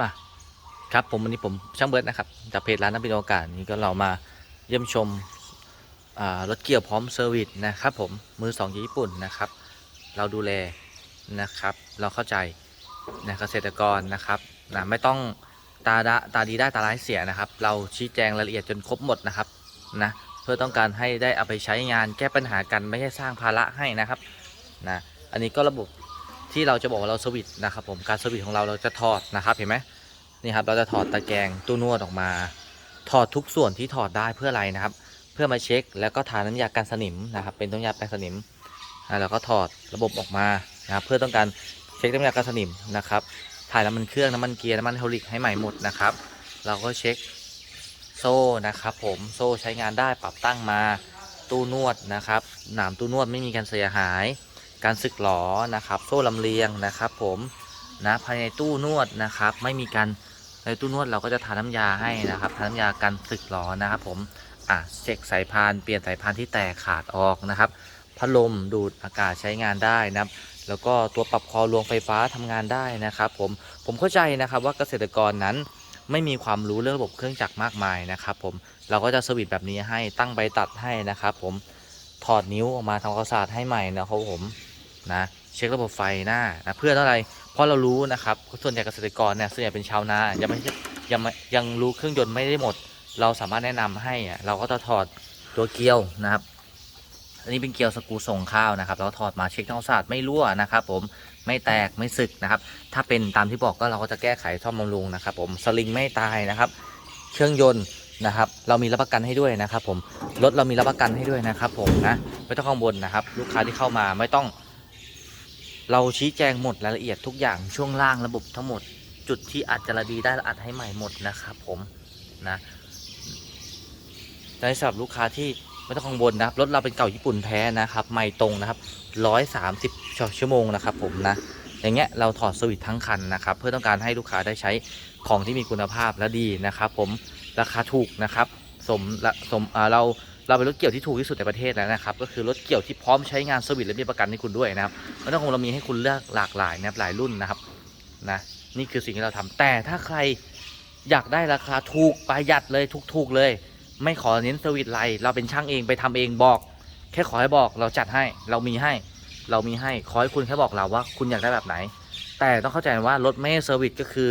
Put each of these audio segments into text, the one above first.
มาครับผมวันนี้ผมช่างเบิร์ดนะครับจากเพจร้านน้ำเป็นโอกาสนี้ก็เรามาเยี่ยมชมรถเกี่ยวพร้อมเซอร์วิสนะครับผมมือสองญี่ปุ่นนะครับ เราดูแลนะครับ เราเข้าใจนะเกษตรกรนะครับนะไม่ต้องตาดะตาดีได้ตาร้ายเสียนะครับ เราชี้แจงรายละเอียดจนครบหมดนะครับนะเพื่อต้องการให้ได้เอาไปใช้งานแก้ปัญหากันไม่ใช่สร้างภาระให้นะครับนะอันนี้ก็ระบบ ที่เราจะบอกว่าเราสวิตนะครับผมการสวิตของเราเราจะถอดนะครับเห็นไหมนี่ครับเราจะถอดตะแกรงตู้นวดออกมา ถอดทุกส่วนที่ถอดได้เพื่ออะไรนะครับ เพื่อมาเช็คแล้วก็ทาน้ำยากันสนิมนะครับ เป็นน้ำยาแปรงสนิมแล้วก็ถอดระบบออกมานะครับเพื่อต้องการเช็คน้ำยากันสนิมนะครับ ถ่ายน้ำมันเครื่องน้ำมันเกียร์น้ำมันไฮดรอลิกให้ใหม่หมดนะครับ เราก็เช็คโซ่นะครับ ผมโซ่ใช้งานได้ปรับตั้งมาตู้นวดนะครับหนามตู้นวดไม่มีการเสียหาย การสึกหลอนะครับ โซ่ลำเลียงนะครับ ผมนะภายในตู้นวดนะครับ ไม่มีการในตู้นวดเราก็จะทาน้ำยาให้นะครับทาน้ำยากันสึกหรอนะครับ ผมอะเช็คสายพานเปลี่ยนสายพานที่แตกขาดออกนะครับพัดลมดูดอากาศใช้งานได้นะครับแล้วก็ตัวปรับคอรวงไฟฟ้าทำงานได้นะครับ ผมผมเข้าใจนะครับว่าเกษตรกรนั้นไม่มีความรู้เรื่องระบบเครื่องจักรมากมายนะครับ ผมเราก็จะสวิตแบบนี้ให้ตั้งใบตัดให้นะครับ ผมถอดนิ้วออกมาทำความสะอาดให้ใหม่นะครับผม นะเช็คระบบไฟหน้านะเพื่ออะไร เพราะเรารู้นะครับส่วนใหญ่เกษตรกรเนี่ยส่วนใหญ่เป็นชาวนายังไม่ยังยังรู้เครื่องยนต์ไม่ได้หมด เราสามารถแนะนำให้เราก็จะถอดตัวเกลียวนะครับ อันนี้เป็นเกลียวสกูส่งข้าวนะครับเราถอดมาเช็คทำความสะอาดไม่รั่วนะครับ ผมไม่แตกไม่สึกนะครับ ถ้าเป็นตามที่บอกก็เราก็จะแก้ไขซ่อมบำรุงนะครับ ผมสลิงไม่ตายนะครับเครื่องยนต์นะครับเรามีรับประกันให้ด้วยนะครับ ผมรถเรามีรับประกันให้ด้วยนะครับ ผมนะไม่ต้องกังวลนะครับ ลูกค้าที่เข้ามาไม่ต้อง เราชี้แจงหมดรายละเอียดทุกอย่างช่วงล่างระบบทั้งหมด จุดที่อัดจระดีได้อัดให้ใหม่หมดนะครับผมนะในสำหรับลูกค้าที่ไม่ต้องกังวลนะครับรถเราเป็นเก่าญี่ปุ่นแท้นะครับ ไม่ตรงนะครับร้อยสามสิบชั่วโมงนะครับผมนะอย่างเงี้ยเราถอดสวิตช์ทั้งคันนะครับ เพื่อต้องการให้ลูกค้าได้ใช้ของที่มีคุณภาพและดีนะครับ ผมราคาถูกนะครับ สมสมเรา เราเป็นรถเกี่ยวที่ถูกที่สุดในประเทศแล้วนะครับ ก็คือรถเกี่ยวที่พร้อมใช้งานสวิตและมีประกันให้คุณด้วยนะครับไม่ต้องคงเรามีให้คุณเลือกหลากหลายนะครับหลายรุ่นนะครับนะนี่คือสิ่งที่เราทำแต่ถ้าใครอยากได้ราคาถูกประหยัดเลยถูกๆเลย ไม่ขอเน้นสวิตไรเราเป็นช่างเองไปทำเองบอก แค่ขอให้บอกเราจัดให้เรามีให้เรามีให้ขอให้คุณแค่บอกเราว่าคุณอยากได้แบบไหน แต่ต้องเข้าใจว่ารถไม่เซอร์วิสก็คือ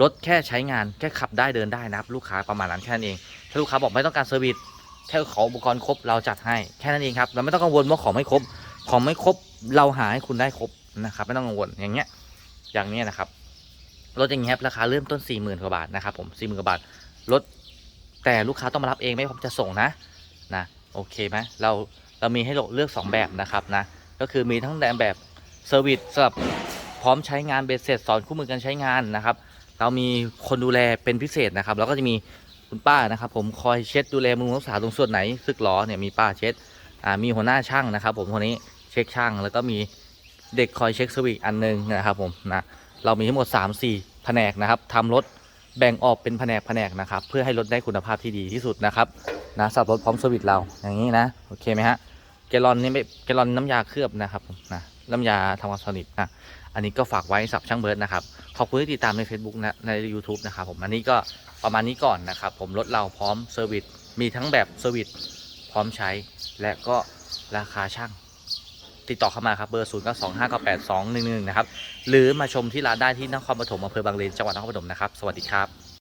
รถแค่ใช้งานแค่ขับได้เดินได้นะครับลูกค้าประมาณนั้นแค่นั้นเอง ถ้าลูกค้าบอกไม่ต้องการเซอร์วิส แค่ขออุปกรณ์ครบเราจัดให้แค่นั้นเองครับเราไม่ต้องกังวลว่าของไม่ครบ ของไม่ครบเราหาให้คุณได้ครบนะครับไม่ต้องกังวลอย่างเงี้ยอย่างเนี้ยนะครับรถอย่างเงี้ยราคาเริ่มต้น4ี่หมื่นกว่าบาทนะครับผมสี่หมื่นกว่าบาทรถแต่ลูกค้าต้องมารับเองไม่ผมจะส่งนะนะโอเคไหมเราเรามีให้เลือก 2 แบบนะครับนะก็คือมีทั้งแบบเซอร์วิสสำหรับพร้อมใช้งานเบสเสร็จสอนคู่มือการใช้งานนะครับ เรามีคนดูแลเป็นพิเศษนะครับ แล้วก็จะมี คุณป้านะครับ ผมคอยเช็ดดูแลมือรักษาตรงส่วนไหนซึกหรอเนี่ยมีป้าเช็ดอ่ามีหัวหน้าช่างนะครับ ผมคนนี้เช็คช่าง แล้วก็มีเด็กคอยเช็คสวิตช์อันหนึงนะครับผมนะเรามีทั้งหมด 3-4 แผนกนะครับทำรถแบ่งออกเป็นแผนกแผนกนะครับ เพื่อให้รถได้คุณภาพที่ดีที่สุดนะครับนะสับรถพร้อมสวิตช์เราอย่างนี้นะโอเคไหมฮะแกลลอนนี่ไม่แกลลอนน้ำยาเคลือบนะครับนะน้ำยาทำความสนิทนะ อันนี้ก็ฝากไว้สับช่างเบิร์ดนะครับ ขอบคุณที่ติดตามใน Facebook นะใน YouTube นะครับผมอันนี้ก็ประมาณนี้ก่อนนะครับ ผมรถเราพร้อมเซอร์วิสมีทั้งแบบเซอร์วิสพร้อมใช้ และก็ราคาช่าง ติดต่อเข้ามาครับเบอร์ 0 9 2 5 9 8 2 1 1 นะครับ หรือมาชมที่ร้านได้ที่นครปฐมอำเภอบางเลนจังหวัดนครปฐมนะครับ สวัสดีครับ